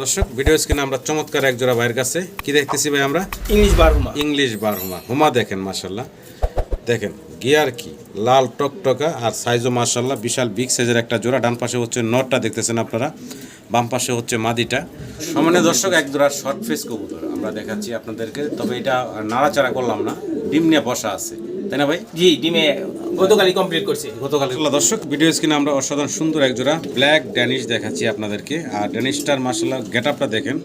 দর্শক ভিডিও স্ক্রিনে আমরা চমৎকার এক জোড়া ভাইয়ের কাছে কি দেখতেছি ভাই আমরা? ইংলিশ বারহুমা ইংলিশ বার হুমা। হুমা দেখেন মাসাল্লাহ দেখেন গিয়ার কি? লাল টকটকা আর সাইজও মাসাল্লাহ বিশাল বিগ সাইজের একটা জোড়া। ডান পাশে হচ্ছে নটটা দেখতেছেন আপনারা বাম পাশে হচ্ছে মাদিটা। সমানে দর্শক এক জোড়া শর্ট ফেস কবুতর। আমরা দেখাচ্ছি আপনাদেরকে তবে এটা নাড়াচাড়া করলাম না ডিম নিয়ে বসা আছে। তাই না ভাই? জি ডিমে গতকালই কমপ্লিট করছি। গতকাল দর্শক ভিডিও স্ক্রিনে আমরা অসাধারণ সুন্দর এক জোড়া ব্ল্যাক ড্যানিশ দেখাচ্ছি আপনাদেরকে। আর ড্যানিশটার মাসাল্লাহ গেট আপটা দেখেন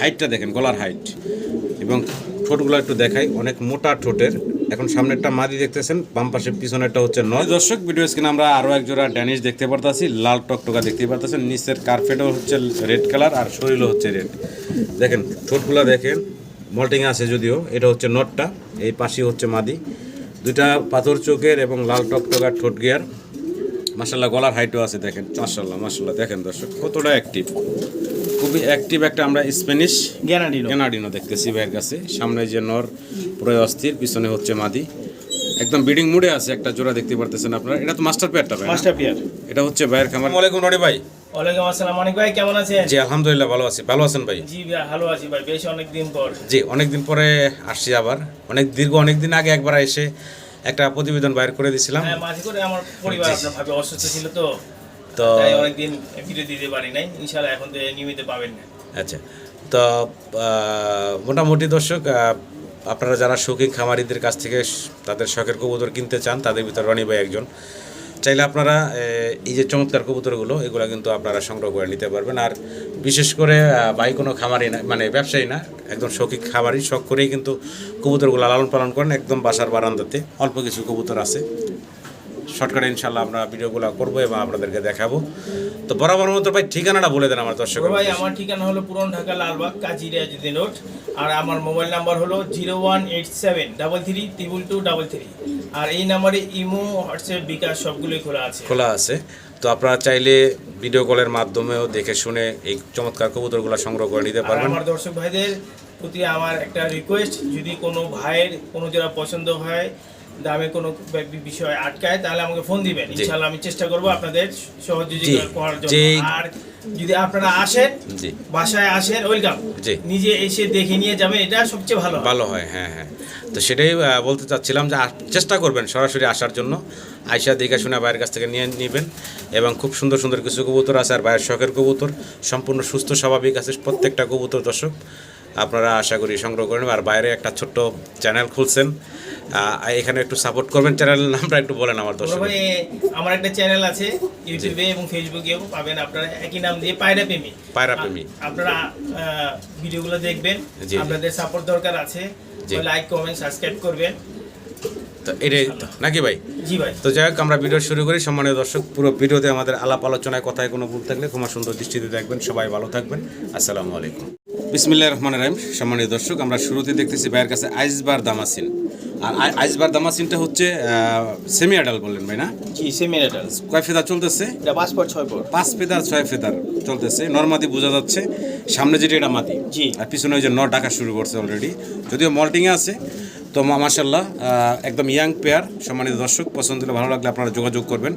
হাইটটা দেখেন গলার হাইট এবং ঠোঁটগুলো একটু দেখাই অনেক মোটা ঠোঁটের। এখন সামনেরটা মাদি দেখতেছেন বাম পাশে পিছনেরটা হচ্ছে নয়। দর্শক ভিডিও স্ক্রিনে আমরা আরও এক জোড়া ড্যানিশ দেখতে পারতাছি লাল টকটকা দেখতে পারতেছেন নিচের কার্পেটও হচ্ছে রেড কালার আর শরীরও হচ্ছে রেড দেখেন ঠোঁটগুলো দেখেন মল্টিং আছে যদিও এটা হচ্ছে নটটা এই পাশে হচ্ছে মাদি। দুইটা পাথর চোখের এবং লাল টকটকার ঠোঁট গিয়ার। মাসাল্লাহ গলার হাইটও আছে দেখেন। মাসাল্লাহ মাসাল্লাহ দেখেন দর্শক কতটা অ্যাক্টিভ খুবই অ্যাক্টিভ একটা আমরা স্প্যানিশ গ্যানাডিনো। কেনাডিনো দেখতেছি ভাইয়ের কাছে। সামনে যে নর পুরো অস্থির পিছনে হচ্ছে মাদি। একদম বিডিং মুডে আছে একটা জোড়া দেখতে পারতেছেন আপনারা। এটা তো মাস্টার পেয়ারটা ভাই মাস্টার পেয়ার এটা হচ্ছে ভাইয়ের খামার। ওয়ালাইকুম রনি ভাই। ওয়ালাইকুম আসসালাম। অনেক ভাই কেমন আছেন? জি আলহামদুলিল্লাহ ভালো আছি। ভালো আছেন ভাই? জি ভালো আছি ভাই। বেশ অনেক দিন পর। জি পরে আসছি আবার। অনেক দীর্ঘ অনেক দিন আগে একবার এসে একটা প্রতিবেদন বাইর করে দিয়েছিলাম। হ্যাঁ মাঝে করে আমার পরিবার আপনার ভাবে অসুস্থ ছিল তো। তো তাই অনেকদিন ভিডিও দিতে পারি নাই। ইনশাআল্লাহ এখন তো নিয়মিত পাবেন না। আচ্ছা। তো মোটামুটি দর্শক আপনারা যারা শৌখিন খামারিদের কাছ থেকে তাদের শখের কবুতর কিনতে চান তাদের ভিতর রনি ভাই একজন। চাইলে আপনারা এই যে চমৎকার কবুতরগুলো, এগুলো কিন্তু আপনারা সংগ্রহ করে নিতে পারবেন। আর বিশেষ করে ভাই কোনো খামারই না মানে ব্যবসায়ী না, একদম শৌখিক খাবারই শখ করেই কিন্তু কবুতরগুলো লালন পালন করেন একদম বাসার বারান্দাতে। অল্প কিছু কবুতর আছে। শর্টকাটে ইনশাল্লাহ আমরা ভিডিওগুলো করব এবং আপনাদেরকে দেখাবো। তো বরাবর মতো ভাই ঠিকানাটা বলে দেন আমার দর্শক ভাই আমার ঠিকানা হলো পুরন ঢাকা লালবাগ কাজী রিয়াজুদ্দিন রোড। আর আমার মোবাইল নাম্বার হলো zero one eight seven double three triple two double three. আর এই নাম্বারে ইমো হোয়াটসঅ্যাপ বিকাশ সবগুলোই খোলা আছে। খোলা আছে। তো আপনারা চাইলে ভিডিও কলের মাধ্যমেও দেখে শুনে এই চমৎকার কবুতরগুলো সংগ্রহ করে নিতে পারবেন। আমার দর্শক ভাইদের প্রতি আমার একটা রিকোয়েস্ট যদি কোনো ভাইয়ের কোনো যারা পছন্দ হয় দামে কোনো বিষয় আটকায় তাহলে আমাকে ফোন দিবেন। ইনশাআল্লাহ আমি চেষ্টা করব আপনাদের সহযোগিতা করার জন্য। আর যদি আপনারা আসেন বাসায় আসেন ওয়েলকাম। নিজে এসে দেখে নিয়ে যাবেন এটা সবচেয়ে ভালো ভালো হয় হ্যাঁ হ্যাঁ। তো সেটাই বলতে চাচ্ছিলাম যে চেষ্টা করবেন সরাসরি আসার জন্য। আইসা দেখে শুনে বাইরের কাছ থেকে নিয়ে নেবেন এবং খুব সুন্দর সুন্দর কিছু কবুতর আছে আর বাইরের শখের কবুতর। সম্পূর্ণ সুস্থ স্বাভাবিক আছে প্রত্যেকটা কবুতর দর্শক। আপনারা আশা করি সংগ্রহ করেন আর বাইরে একটা ছোট্ট চ্যানেল খুলছেন। এখানে একটু সাপোর্ট করবেন। চ্যানেল নামটা একটু বলেন আমার দর্শক আমার একটা চ্যানেল আছে ইউটিউবে এবং ফেসবুকেও পাবেন আপনারা। একই নাম দিয়ে পায়রা প্রেমী। পায়রা প্রেমী। আপনারা ভিডিওগুলো দেখবেন। আপনাদের সাপোর্ট দরকার আছে। লাইক কমেন্ট সাবস্ক্রাইব করবেন। তো এটাই তো, নাকি ভাই? জি ভাই। তো যাই হোক আমরা ভিডিও শুরু করি। সম্মানীয় দর্শক পুরো ভিডিওতে আমাদের আলাপ আলোচনায় কথায় কোনো ভুল থাকলে ক্ষমা সুন্দর দৃষ্টিতে দেখবেন। সবাই ভালো থাকবেন। আসসালামু আলাইকুম। বিসমিল্লাহ রহমান রাহিম। সম্মানীয় দর্শক আমরা শুরুতে দেখতেছি ভাইয়ের কাছে আইসবার দামাসিন। আর আই- আইসবার দামাসিনটা হচ্ছে সেমি আডাল বললেন ভাই না? জি সেমিনেটাল কয় ফেদার চলতেছে? এটা পাঁচ পর ছয় পর পাঁচ ফেদার ছয় ফেদার চলতেছে। নর্মাদি বোঝা যাচ্ছে সামনে যেটা এটা মাটি জি। আর পিছনে ওই যে ন ডাকা শুরু করছে অলরেডি যদিও মল্টিংয়ে আছে তো মাশাল্লাহ একদম ইয়াং পেয়ার সম্মানিত দর্শক পছন্দ হলে ভালো লাগলে আপনারা যোগাযোগ করবেন।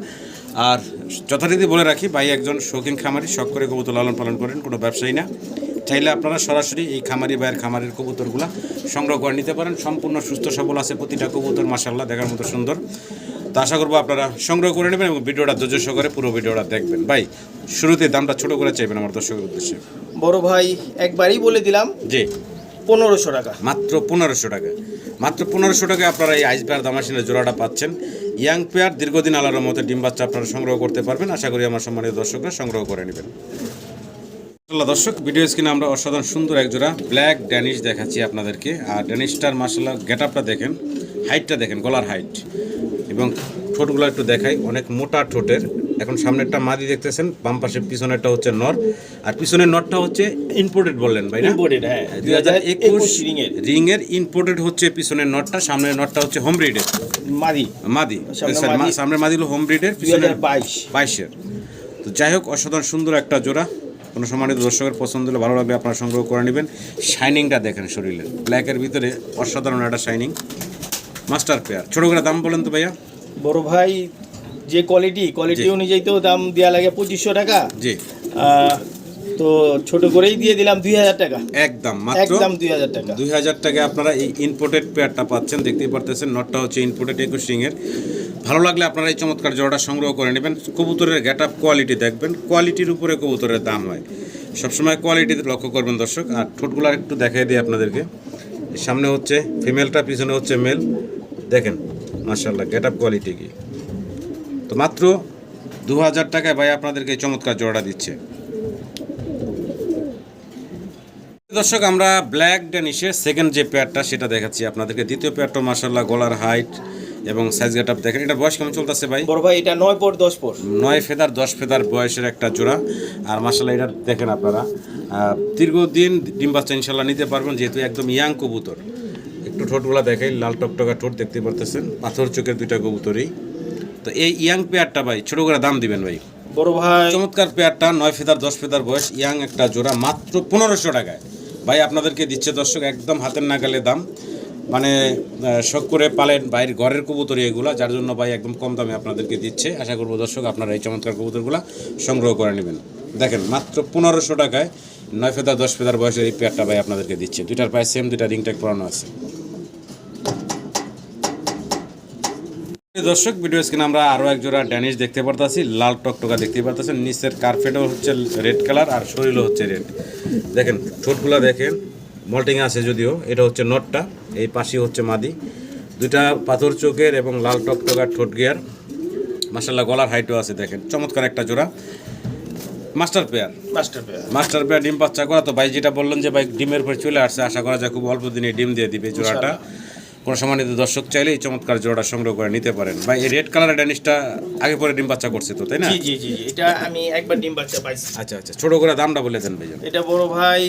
আর যথারীতি বলে রাখি ভাই একজন শৌখিন খামারি শখ করে কবুতর লালন পালন করেন কোনো ব্যবসায়ী না। চাইলে আপনারা সরাসরি এই খামারি ভাইয়ের খামারের কবুতরগুলো সংগ্রহ করে নিতে পারেন। সম্পূর্ণ সুস্থ সবল আছে প্রতিটা কবুতর মাশাল্লাহ দেখার মতো সুন্দর। তো আশা করব আপনারা সংগ্রহ করে নেবেন এবং ভিডিওটা ধৈর্য সহকারে পুরো ভিডিওটা দেখবেন। ভাই শুরুতে দামটা ছোট করে চাইবেন আমার দর্শকের উদ্দেশ্যে। বড় ভাই একবারই বলে দিলাম জি। পনেরোশো টাকা। মাত্র পনেরোশো টাকা। মাত্র পনেরোশো টাকায় আপনারা এই আইস পেয়ার দামাসিনের জোড়াটা পাচ্ছেন। ইয়াং পেয়ার দীর্ঘদিন আলার মতো ডিম বাচ্চা আপনারা সংগ্রহ করতে পারবেন। আশা করি আমার সম্মানিত দর্শকরা সংগ্রহ করে নেবেন। মাশাআল্লাহ দর্শক ভিডিও স্ক্রিনে আমরা অসাধারণ সুন্দর এক জোড়া ব্ল্যাক ড্যানিশ দেখাচ্ছি আপনাদেরকে। আর ড্যানিশটার মার্শাল্লাহ গেট আপটা দেখেন হাইটটা দেখেন গলার হাইট এবং ঠোঁটগুলো একটু দেখাই অনেক মোটা ঠোঁটের। এখন সামনেরটা মাদি দেখতেছেন বাম পাশে পিছনেরটা হচ্ছে নর। আর পিছনের নরটা হচ্ছে ইম্পোর্টেড বললেন ভাই না? ইম্পোর্টেড হ্যাঁ। দুই হাজার একুশ রিং এর রিং এর ইম্পোর্টেড হচ্ছে পিছনের নটটা সামনের নটটা হচ্ছে হোম ব্রিডের মাদি। মাদি সামনের মাদি- সামনের মাদি হলো হোম ব্রিডের দুই হাজার বাইশ। বাইশের। তো যাই হোক অসাধারণ সুন্দর একটা জোড়া। কোনো সম্মানিত দর্শকের পছন্দ হলে ভালো লাগলে আপনারা সংগ্রহ করে নেবেন। শাইনিংটা দেখেন শরীরের ব্ল্যাকের ভিতরে অসাধারণ একটা শাইনিং মাস্টার পেয়ার ছোটো করে দাম বলেন তো ভাইয়া। বড় ভাই যে কোয়ালিটি কোয়ালিটি। অনুযায়ী তো দাম দেওয়া লাগে পঁচিশশো টাকা। জি। তো ছোট করেই দিয়ে দিলাম দুই হাজার টাকা। একদম মাত্র একদম দুই হাজার টাকা। দুই হাজার টাকায় আপনারা এই ইম্পোর্টেড পেয়ারটা পাচ্ছেন। দেখতেই পারতেছেন নটটা হচ্ছে ইম্পোর্টেড একুশ রিংয়ের। ভালো লাগলে আপনারা এই চমৎকার জোড়াটা সংগ্রহ করে নেবেন। কবুতরের গেট আপ কোয়ালিটি দেখবেন, কোয়ালিটির উপরে কবুতরের দাম হয়। সবসময় কোয়ালিটিতে লক্ষ্য করবেন দর্শক। আর ঠোঁটগুলো একটু দেখাই দিই আপনাদেরকে। সামনে হচ্ছে ফিমেলটা, পিছনে হচ্ছে মেল। দেখেন মার্শাল্লাহ গেট আপ কোয়ালিটি কি। তো মাত্র দু হাজার টাকায় ভাই আপনাদেরকে চমৎকার জোড়াটা দিচ্ছে। দর্শক, আমরা ব্ল্যাক ড্যানিশের সেকেন্ড যে পেয়ারটা সেটা দেখাচ্ছি আপনাদেরকে। দ্বিতীয় পেয়ারটা মার্শাল্লাহ গলার হাইট এবং সাইজ গেট আপ দেখেন এটা বয়স কেমন চলতেছে ভাই? বড় ভাই এটা নয় পর দশ পর। নয় ফেদার দশ ফেদার বয়সের একটা জোড়া। আর মার্শাল্লাহ এটা দেখেন আপনারা। দীর্ঘদিন ডিম বাচ্চা ইনশাল্লাহ নিতে পারবেন যেহেতু একদম ইয়াং কবুতর। একটু ঠোঁটগুলা দেখাই লাল টকটকা ঠোঁট দেখতে পারতেছেন। পাথর চোখের দুইটা কবুতরই। তো এই ইয়াং পেয়ারটা ভাই ছোটো করে দাম দিবেন ভাই। বড় ভাই। চমৎকার পেয়ারটা নয় ফেদার দশ ফেদার বয়স ইয়াং একটা জোড়া মাত্র পনেরোশো টাকায়। ভাই আপনাদেরকে দিচ্ছে দর্শক একদম হাতের নাগালে দাম। মানে শখ করে পালেন বাইরের ঘরের কবুতর এগুলা, যার জন্য ভাই একদম কম দামে আপনাদেরকে দিচ্ছে। আশা করব দর্শক, আপনারা এই চমৎকার কবুতরগুলো সংগ্রহ করে নেবেন। দেখেন, মাত্র পনেরোশো টাকায় নয় ফেদার, দশ ফেদার বয়সের এই পেয়ারটা ভাই আপনাদেরকে দিচ্ছে। দুইটার প্রায় সেম দুইটা রিং ট্যাগ পরানো আছে। দর্শক ভিডিও স্ক্রিনে আমরা আরও এক জোড়া ড্যানিশ দেখতে পারতাছি, লাল টকটকা দেখতে পারতেছেন। নিচের কার্পেটও হচ্ছে রেড কালার আর শরীরও হচ্ছে রেড দেখেন, ঠোঁটগুলো দেখেন মল্টিং আছে যদিও, এটা হচ্ছে নটটা এই পাশে হচ্ছে মাদি। দুইটা পাথর চোখের এবং লাল টকটকার ঠোঁট গিয়ার। মাসাল্লাহ গলার হাইটও আছে দেখেন। চমৎকার একটা জোড়া। Master pair. Master pair. Master pair ডিম বাচ্চা করা। তো ভাই যেটা বললেন যে ভাই ডিমের পর চলে আসছে আশা করা যায় খুব অল্প দিনে ডিম দিয়ে দিবে জোড়াটা। কোনো সম্মানিত দর্শক চাইলে এই চমৎকার জোড়া সংগ্রহ করে নিতে পারেন। ভাই এই রেড কালারের ড্যানিশটা আগে পরে ডিম বাচ্চা করছে তো তাই না? জি জি জি এটা আমি একবার ডিম বাচ্চা পাইছি। আচ্ছা আচ্ছা। ছোট করে দামটা বলে দেন ভাইজান। এটা বড় ভাই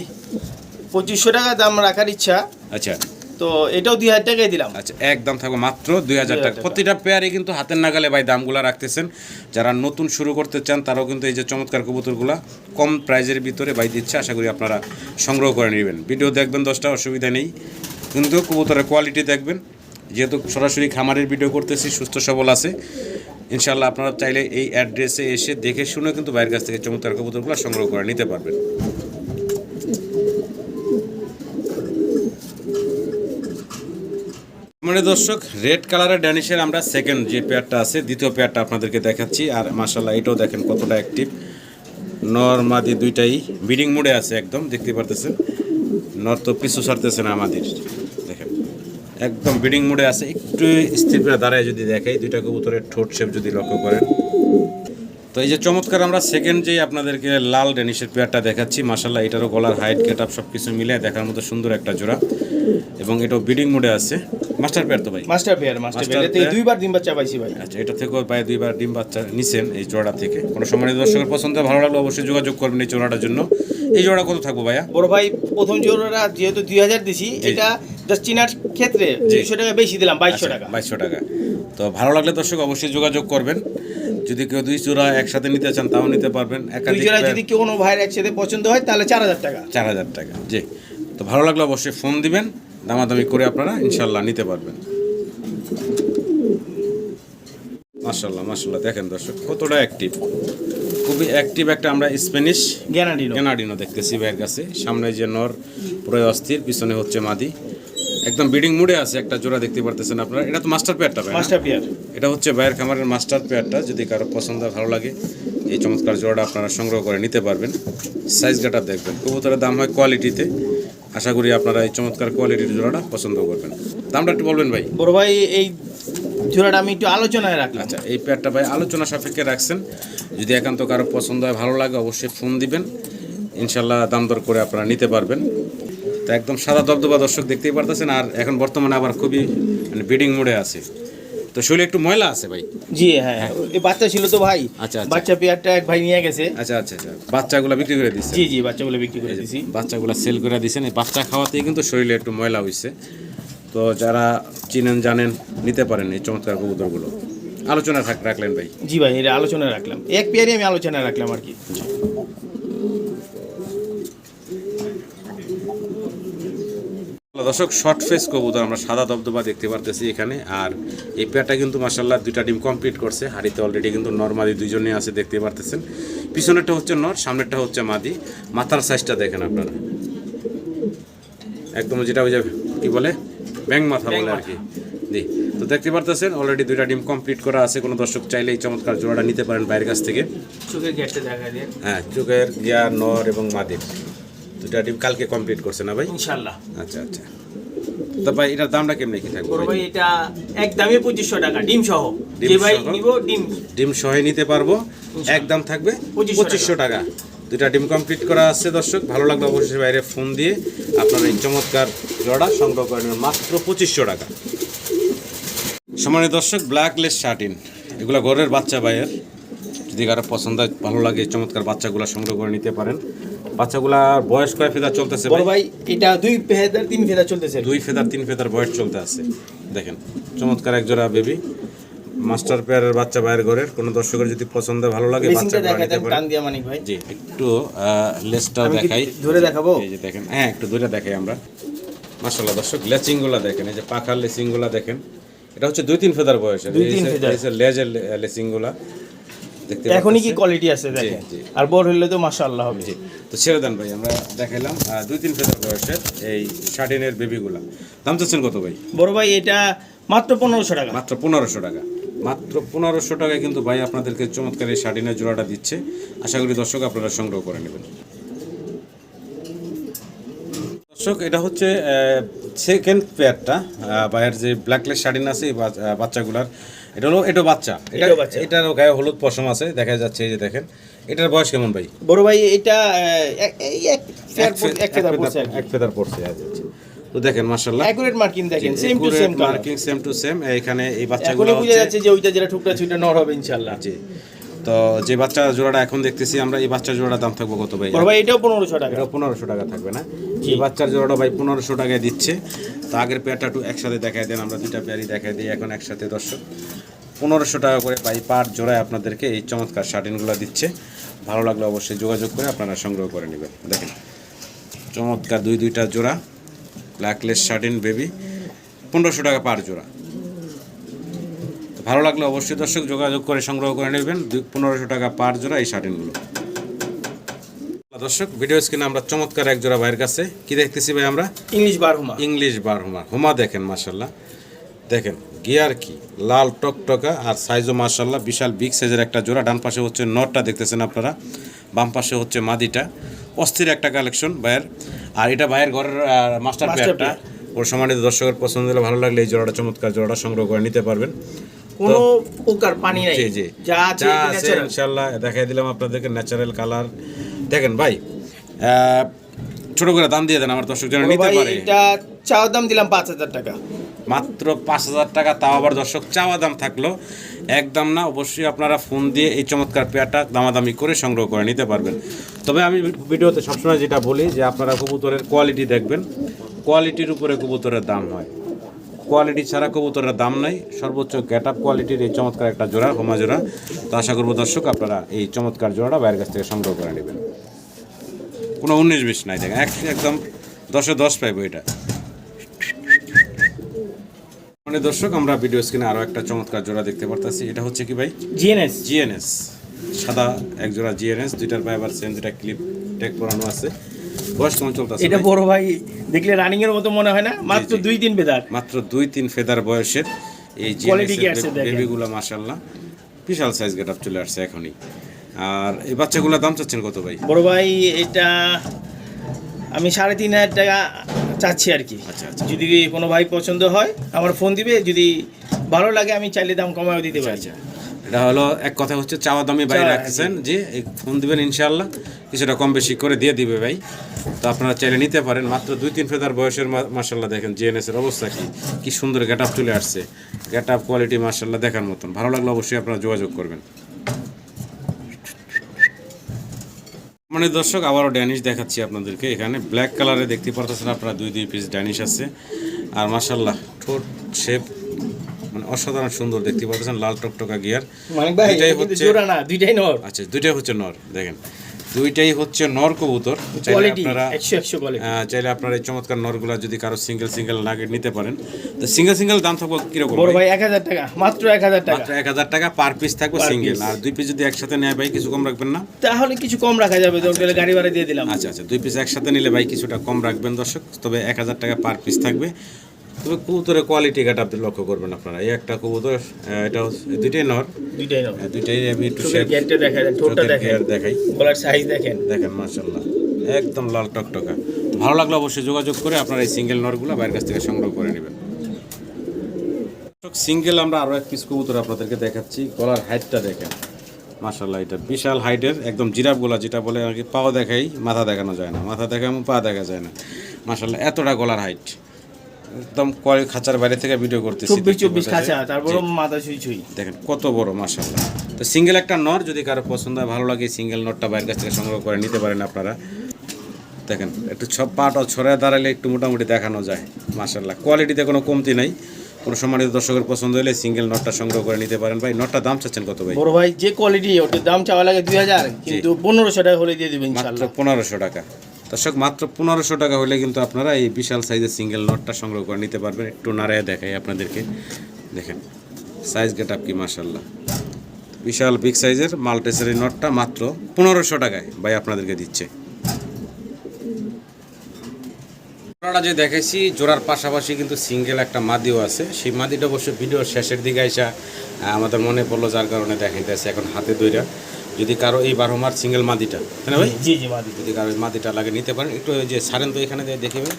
পঁচিশশো টাকা দাম রাখার ইচ্ছা। আচ্ছা। তো এটাও দুই হাজার টাকাই দিলাম। আচ্ছা একদম থাকবে মাত্র দুই হাজার টাকা। টাকা। প্রতিটা পেয়ারে কিন্তু হাতের নাগালে ভাই দামগুলো রাখতেছেন। যারা নতুন শুরু করতে চান তারাও কিন্তু এই যে চমৎকার কবুতরগুলো কম প্রাইজের ভিতরে ভাই দিচ্ছে। আশা করি আপনারা সংগ্রহ করে নেবেন। ভিডিও দেখবেন দশটা অসুবিধা নেই। কিন্তু কবুতরের কোয়ালিটি দেখবেন। যেহেতু সরাসরি খামারের ভিডিও করতেছি সুস্থ সবল আছে। ইনশাল্লাহ আপনারা চাইলে এই অ্যাড্রেসে এসে দেখে শুনে কিন্তু বাইরের কাছ থেকে চমৎকার কবুতরগুলো সংগ্রহ করে নিতে পারবেন। মানে দর্শক রেড কালারের ড্যানিশের আমরা সেকেন্ড যে পেয়ারটা আছে, দ্বিতীয় পেয়ারটা আপনাদেরকে দেখাচ্ছি। আর মাসাল্লাহ এটাও দেখেন কতটা অ্যাক্টিভ নর মাদি দুইটাই বিডিং মোডে আছে একদম, দেখতে পারতেছেন? নর তো পিছু ছাড়তেছে না আমাদের দেখেন, একদম বিডিং মোডে আছে। একটু স্থির দাঁড়ায় যদি দেখাই, দুইটা কবুতরের ঠোঁট শেপ যদি লক্ষ্য করেন। তো এই যে চমৎকার আমরা সেকেন্ড যেই আপনাদেরকে লাল ডেনিশের পেয়ারটা দেখাচ্ছি মাসাল্লাহ এটারও গলার হাইট গেট আপ সব কিছু মিলে দেখার মতো সুন্দর একটা জোড়া। এবং এটাও বিডিং মোডে আছে। মাস্টার পেয়ার তো ভাই? Master pair master pair. এতে। দুইবার ডিম বাচ্চা পাইছি ভাই। আচ্ছা এটা থেকেও প্রায় দুইবার ডিম বাচ্চা নিছেন এই জোড়া থেকে। কোনো সম্মানিত দর্শকের পছন্দ ভালো লাগলে অবশ্যই যোগাযোগ করবেন এই জোড়াটার জন্য। এই জোড়া কত থাকব ভাইয়া? বড় ভাই প্রথম জোড়া যেহেতু দুই হাজার দিছি এটা জাস্ট চিনার ক্ষেত্রে দুইশো টাকা বেশি দিলাম বাইশশো টাকা। বাইশশো টাকা। তো ভালো লাগলে দর্শক অবশ্যই যোগাযোগ করবেন। যদি কেউ দুই জোড়া একসাথে নিতে চান তাও নিতে পারবেন। দুই জোড়া যদি কেউ কোনো ভাইয়ের একসাথে পছন্দ হয় তাহলে চার হাজার টাকা। চার হাজার টাকা জি। তো ভালো লাগলে অবশ্যই ফোন দিবেন দামাদামি করে আপনারা ইনশাল্লাহ নিতে পারবেন। মাশাল্লাহ মাশাল্লাহ দেখেন দর্শক কতটা অ্যাক্টিভ খুবই অ্যাক্টিভ একটা আমরা স্প্যানিশ গ্যানাডিনো। কেনাডিনো দেখতেছি ভাইয়ের কাছে। সামনে যে নর পুরো অস্থির পিছনে হচ্ছে মাদি। একদম বিডিং মুডে আছে একটা জোড়া দেখতে পারতেছেন আপনারা। এটা তো মাস্টার পেয়ারটা মাস্টার পেয়ার এটা হচ্ছে ভাইয়ের খামারের মাস্টার পেয়ারটা যদি কারও পছন্দ হয়, ভালো লাগে এই চমৎকার জোড়াটা আপনারা সংগ্রহ করে নিতে পারবেন। সাইজ গাটা দেখবেন। কবুতরের দাম হয় কোয়ালিটিতে আশা করি আপনারা এই চমৎকার কোয়ালিটির জোড়াটা পছন্দ করবেন। দামটা একটু বলবেন ভাই। বড় ভাই এই জোড়াটা আমি একটু আলোচনায় রাখলাম আচ্ছা এই পেয়ারটা ভাই আলোচনা সাপেক্ষে রাখছেন। যদি একান্ত কারও পছন্দ হয় ভালো লাগে অবশ্যই ফোন দিবেন। ইনশাল্লাহ দাম দর করে আপনারা নিতে পারবেন। একদম সাদা দবদবা দর্শক দেখতেই পারতেছেন আর এখন বর্তমানে আবার খুবই মানে ব্রিডিং মোডে আছে। তো শরীরে একটু ময়লা আছে ভাই? জি হ্যাঁ এই বাচ্চা ছিল তো ভাই। আচ্ছা, আচ্ছা। বাচ্চা পেয়ারটা এক ভাই নিয়ে গেছে। আচ্ছা আচ্ছা আচ্ছা। বাচ্চাগুলো বিক্রি করে দিচ্ছে জি জি বাচ্চাগুলো বিক্রি করে দিছি। বাচ্চাগুলো সেল করে দিছেন। এই বাচ্চা খাওয়াতেই কিন্তু শরীরে একটু ময়লা হয়েছে তো যারা চিনেন জানেন নিতে পারেন এই চমৎকার কবুতরগুলো। আলোচনা রাখলেন ভাই। জি ভাই এটা আলোচনায় রাখলাম। এক পেয়ারই আমি আলোচনায় রাখলাম আর কি। দর্শক শর্ট ফেস কবুতর আমরা সাদা দবদবা দেখতে পারতেছি এখানে। আর এই পেয়ারটা কিন্তু মাসাল্লাহ দুইটা ডিম কমপ্লিট করছে। হাড়িতে অলরেডি কিন্তু নর্মাদি দুইজনে আছে দেখতে পারতেছেন। পিছনেরটা হচ্ছে নর সামনেরটা হচ্ছে মাদি। মাথার সাইজটা দেখেন আপনারা। একদম যেটা ওই যে কি বলে? ব্যাং মাথা বলে আর কি। জি। তো দেখতে পারতেছেন অলরেডি দুইটা ডিম কমপ্লিট করা আছে। কোনো দর্শক চাইলে এই চমৎকার জোড়াটা নিতে পারেন বাইরের কাছ থেকে। চোখের গেটটা দেখা দিয়ে হ্যাঁ চোখের গিয়ার নর এবং মাদির দুইটা ডিম কালকে কমপ্লিট করছে না ভাই? ইনশাল্লাহ আচ্ছা আচ্ছা। তো ভাই এটার দামটা কেমনি কি থাকবে ভাই? এটা একদমই পঁচিশশো টাকা ডিম সহ। যে ভাই নিব ডিম। ডিম সহে নিতে পারব। একদম থাকবে পঁচিশশো টাকা। দুইটা ডিম কমপ্লিট করা আছে দর্শক। ভালো লাগল অবশ্যই বাইরে ফোন দিয়ে আপনার এই চমৎকার জোড়া সংগ্রহ করে নেবেন। মাত্র পঁচিশশো টাকা। সম্মানিত দর্শক ব্ল্যাক লেস শার্টিন এগুলো ঘরের বাচ্চা ভাইয়ের। যদি কারও পছন্দ হয় ভালো লাগে চমৎকার বাচ্চাগুলো সংগ্রহ করে নিতে পারেন। বাচ্চাগুলা বয়স কয় ফেদার চলতেছে বড় ভাই? এটা দুই ফেদার তিন ফেদার চলতেছে। দুই ফেদার তিন ফেদার বয়স চলতে আছে। দেখেন চমৎকার এক জোড়া বেবি মাস্টার পেয়ারের বাচ্চা বাইরের ঘরের। কোনো দর্শকের যদি পছন্দ ভালো লাগে বাচ্চা নিতে পারেন। মানিক ভাই। জি একটু লেসটাও আমি দেখাই। ধরে দেখাবো? এই যে দেখেন হ্যাঁ একটু দূরে দেখাই আমরা। মাশাল্লাহ দর্শক লেচিংগুলা দেখেন এই যে পাখার লেচিংগুলা দেখেন। এটা হচ্ছে দুই তিন ফেদার বয়সের। লেজের লেচিংগুলা দেখতে এখনই কি কোয়ালিটি আছে দেখেন। আর বড় হইলে তো মাশাআল্লাহ হবে। জি তো ছেড়ে দেন ভাই আমরা দেখাইলাম দুই তিন ফেদার বয়সের এই শার্টিনের বেবিগুলা দাম চাচ্ছেন কত ভাই? বড় ভাই এটা মাত্র পনেরোশো টাকা। মাত্র পনেরোশো টাকা। মাত্র পনেরোশো টাকায় কিন্তু ভাই আপনাদেরকে চমৎকার এই শার্টিনের জোড়াটা দিচ্ছে। আশা করি দর্শক আপনারা সংগ্রহ করে নেবেন। দর্শক এটা হচ্ছে সেকেন্ড পেয়ারটা বাইরের যে ব্ল্যাকলেস শার্টিন আছে এই বাচ্চাগুলার। এটা হলো এটা বাচ্চা। এটা। এটার গায়ে হলুদ পশম আছে দেখা যাচ্ছে এই যে দেখেন। এটার বয়স কেমন ভাই? বড় ভাই এটা এক- ফেদার পড়ছে আচ্ছা। তো দেখেন মার্শাল্লাহ অ্যাকুরেট মার্কিং দেখেন same to same marking same to same এখানে এই বাচ্চাগুলো বুঝা যাচ্ছে যে ওইটা যেটা টুকরা ছুটা নর হবে ইনশাআল্লাহ। জি। তো যে বাচ্চা জোড়াটা এখন দেখতেছি আমরা এই বাচ্চা জোড়ার দাম থাকব কত ভাই? ভাই এটাও পনেরোশো টাকা। এটা পনেরোশো টাকা থাকবে না? এই বাচ্চার জোড়াটা ভাই পনেরোশো টাকায় দিচ্ছে। তো আগের পেয়ারটা একটু একসাথে দেখাই দেন আমরা দুইটা পেয়ারই দেখাই দিই এখন একসাথে দর্শক। পনেরোশো টাকা করে ভাই পার জোড়ায় আপনাদেরকে এই চমৎকার শার্টিনগুলো দিচ্ছে। ভালো লাগলে অবশ্যই যোগাযোগ করে আপনারা সংগ্রহ করে নেবেন। দেখেন চমৎকার দুই দুইটা জোড়া ব্ল্যাকলেস শার্টিন বেবি পনেরোশো টাকা পার জোড়া। ভালো লাগলে অবশ্যই দর্শক যোগাযোগ করে সংগ্রহ করে নেবেন দুই পনেরোশো টাকা পার জোড়া এই শার্টিনগুলো। দর্শক ভিডিও স্ক্রিনে আমরা চমৎকার এক জোড়া ভাইয়ের কাছে কি দেখতেছি ভাই আমরা? ইংলিশ বার হুমা। ইংলিশ বার হুমা। হুমা দেখেন মার্শাল্লাহ দেখেন গিয়ার কি? লাল টকটকা আর সাইজও মার্শাল্লাহ বিশাল বিগ সাইজের একটা জোড়া। ডান পাশে হচ্ছে নটটা দেখতেছেন আপনারা বাম পাশে হচ্ছে মাদিটা। অস্থির একটা কালেকশন ভাইয়ের। আর এটা ভাইয়ের ঘরের মাস্টার পেয়ারটা ওর সম্মানিত দর্শকের পছন্দ হলে ভালো লাগলে এই জোড়াটা চমৎকার জোড়াটা সংগ্রহ করে নিতে পারবেন। কোনো প্রকার পানি নাই। জি জি। যা আছে দেখাই দিলাম আপনাদেরকে ন্যাচারাল কালার দেখেন ভাই ছোট করে দাম দিয়ে দেন আমার দর্শক যেন নিতে পারে। এটা চাওয়ার দাম দিলাম পাঁচ হাজার টাকা। মাত্র পাঁচ হাজার টাকা, তাও আবার দর্শক চাওয়া দাম থাকল। একদম না, অবশ্যই আপনারা ফোন দিয়ে এই চমৎকার পেয়ারটা দামাদামি করে সংগ্রহ করে নিতে পারবেন। তবে আমি ভিডিওতে সবসময় যেটা বলি যে আপনারা কবুতরের কোয়ালিটি দেখবেন। কোয়ালিটির উপরে কবুতরের দাম হয়। কোয়ালিটি ছাড়া কবুতরের দাম নাই। সর্বোচ্চ গেট আপ কোয়ালিটির এই চমৎকার একটা জোড়া, হোমা জোড়া। তো আশা করব দর্শক আপনারা এই চমৎকার জোড়াটা বাইরের কাছ থেকে সংগ্রহ করে নেবেন। কোনো উনিশ বিশ নাই দেখেন, এক একদম দশে দশ পাইবো এটা। মানে দর্শক আমরা ভিডিও স্ক্রিনে আরও একটা চমৎকার জোড়া দেখতে পারতাছি। এটা হচ্ছে কি ভাই? জিএনএস জিএনএস সাদা এক জোড়া জিএনএস দুইটার ভাই আবার সেম দুইটা ক্লিপ টেক পরানো আছে। বয়স কেমন চলতেছে এটা বড় ভাই দেখলে রানিং এর মতো মনে হয় না? মাত্র। দুই তিন বেদার মাত্র দুই তিন ফেদার বয়সের এই দেখেন। বেবিগুলো মাশাল্লাহ বিশাল সাইজ গেট চলে আসছে এখনই। আর এই বাচ্চাগুলোর দাম চাচ্ছেন কত ভাই? বড় ভাই এটা আমি সাড়ে তিন হাজার টাকা চাচ্ছি আর কি। আচ্ছা, আচ্ছা। যদি কোনো ভাই পছন্দ হয় আমার ফোন দিবে যদি ভালো লাগে আমি চাইলে দাম কমাও দিতে পারি। আচ্ছা। এটা হলো এক কথা হচ্ছে চাওয়া দামি ভাই চাওয়া, রাখতেছেন যে এই ফোন দিবেন ইনশাল্লাহ কিছুটা কম বেশি করে দিয়ে দিবে ভাই। তো আপনারা চাইলে নিতে পারেন মাত্র দুই তিন ফেদার বয়সের মাসাল্লাহ দেখেন জিএনএস এর অবস্থা কি কি সুন্দর গেট আপ চলে আসছে। গেট আপ কোয়ালিটি মাসাল্লাহ দেখার মতন। ভালো লাগলে অবশ্যই আপনারা যোগাযোগ করবেন। মানে দর্শক আবারও ড্যানিশ দেখাচ্ছি আপনাদেরকে। এখানে ব্ল্যাক কালারে দেখতে পারতেছেন আপনারা দুই দুই পিস ড্যানিশ আছে। আর মাসাল্লাহ ঠোঁট শেপ মানে অসাধারণ সুন্দর দেখতে পারতেছেন লাল টকটকা গিয়ার দুইটাই এটাই হচ্ছে দুইটাই নর। আচ্ছা দুইটাই হচ্ছে নর দেখেন। দুইটাই হচ্ছে নর কবুতর। চাইলে আপনারা আহ, চাইলে আপনারা এই চমৎকার নরগুলা যদি কারও সিঙ্গেল সিঙ্গেল নাগেট নিতে পারেন। তো সিঙ্গেল সিঙ্গেল দাম থাকবে কীরকম বড় ভাই? এক হাজার টাকা মাত্র এক হাজার টাকা। মাত্র এক হাজার টাকা পার পিস থাকবে সিঙ্গেল আর দুই পিস যদি একসাথে নেয় ভাই কিছু কম রাখবেন না? তাহলে কিছু কম রাখা যাবে দরকার হলে গাড়ি ভাড়া দিয়ে দিলাম। আচ্ছা আচ্ছা। দুই পিস একসাথে নিলে ভাই কিছুটা কম রাখবেন দর্শক। তবে এক হাজার টাকা পার পিস থাকবে। তবে কবুতরের কোয়ালিটি এটা আপনি লক্ষ্য করবেন আপনারা। এই একটা কবুতর এটা হচ্ছে দুইটাই নর দুইটাই নাও আহ, দুইটাই আমি একটু শেপ দেখা দেন ঠোঁটটা দেখেন দেখাই। গলার সাইজ দেখেন। দেখেন মার্শাল্লাহ একদম লাল টকটকা। ভালো লাগলে অবশ্যই যোগাযোগ করে আপনারা এই সিঙ্গেল নরগুলো বাইরের কাছ থেকে সংগ্রহ করে নেবেন। সিঙ্গেল আমরা আরও এক পিস কবুতর আপনাদেরকে দেখাচ্ছি। গলার হাইটটা দেখেন। মার্শাল্লাহ এটা বিশাল হাইটের একদম জিরাফগুলা যেটা বলে আর কি পাও দেখাই মাথা দেখানো যায় না। মাথা দেখায় পা দেখা যায় না। মার্শাল্লাহ এতটা গলার হাইট একদম কয় খাঁচার বাইরে থেকে ভিডিও করতেছি চব্বিশ চব্বিশ খাঁচা। তারপর মাথা ছুঁই ছুঁই। দেখেন কত বড় মাশাল্লাহ তো সিঙ্গেল একটা নর যদি কারও পছন্দ হয় ভালো লাগে সিঙ্গেল নটটা বাইরের কাছ থেকে সংগ্রহ করে নিতে পারেন আপনারা। দেখেন একটু ছ পাটা ছড়ায় দাঁড়ালে একটু মোটামুটি দেখানো যায় মাশাল্লাহ কোয়ালিটিতে কোনো কমতি নাই। কোনো সম্মানিত দর্শকের পছন্দ হলে সিঙ্গেল নটটা সংগ্রহ করে নিতে পারেন। ভাই নটটা দাম চাচ্ছেন কত ভাই? বড় ভাই যে কোয়ালিটি ওটার দাম চাওয়া লাগে দুই হাজার কিন্তু পনেরোশো টাকা হলে দিয়ে দেবেন মাত্র পনেরোশো টাকা। দর্শক, মাত্র পনেরোশো টাকা হলে কিন্তু আপনারা এই বিশাল সাইজের সিঙ্গেল নটটা সংগ্রহ করে নিতে পারবেন। একটু নাড়ায় দেখাই আপনাদেরকে। দেখেন সাইজ গেট আপ কি মাসাল্লাহ বিশাল বিগ সাইজের মাল্টেসারি নটটা মাত্র পনেরোশো টাকায় ভাই আপনাদেরকে দিচ্ছে। জোড়াটা যে দেখেছি জোড়ার পাশাপাশি কিন্তু সিঙ্গেল একটা মাদিও আছে। সেই মাদিটা অবশ্য ভিডিওর শেষের দিকে আইসা আমাদের মনে পড়ল যার কারণে দেখাইতেছে, এখন হাতে দইরা যদি কারও এই বারো মার সিঙ্গেল মাদিটা না ভাই? জি জি মাদি যদি কারও মাদিটা লাগে নিতে পারেন। একটু যে সারেন তো এখানে দেখবে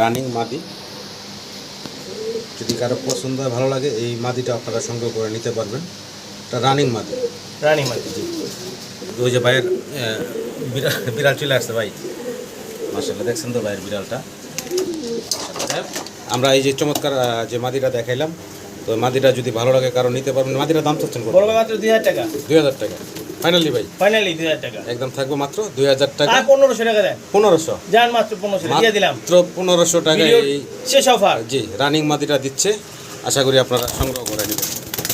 রানিং মাদি। যদি কারও পছন্দ হয় ভালো লাগে এই মাদিটা আপনারা সংগ্রহ করে নিতে পারবেন। এটা রানিং মাদি। রানিং মাদি। জি। ওই যে ভাইয়ের বিড়াল বিড়াল চলে আসছে ভাই। মাসাল্লাহ দেখছেন তো ভাইয়ের বিড়ালটা? আমরা এই যে চমৎকার যে মাদিটা দেখাইলাম তো মাদিটা যদি ভালো লাগে কারও নিতে পারবেন। মাদিটার দাম চাচ্ছেন বড় ভাই মাত্র দুই হাজার টাকা। দুই হাজার টাকা। ফাইনালি ভাই। ফাইনালি দুই হাজার টাকা। একদম থাকব মাত্র দুই হাজার টাকা। পনেরোশো টাকা দেন। পনেরোশো। যান মাত্র পনেরোশো দিয়ে দিলাম। মাত্র পনেরোশো টাকা এই শেষ অফার। জি রানিং মাদিটা দিচ্ছে। আশা করি আপনারা সংগ্রহ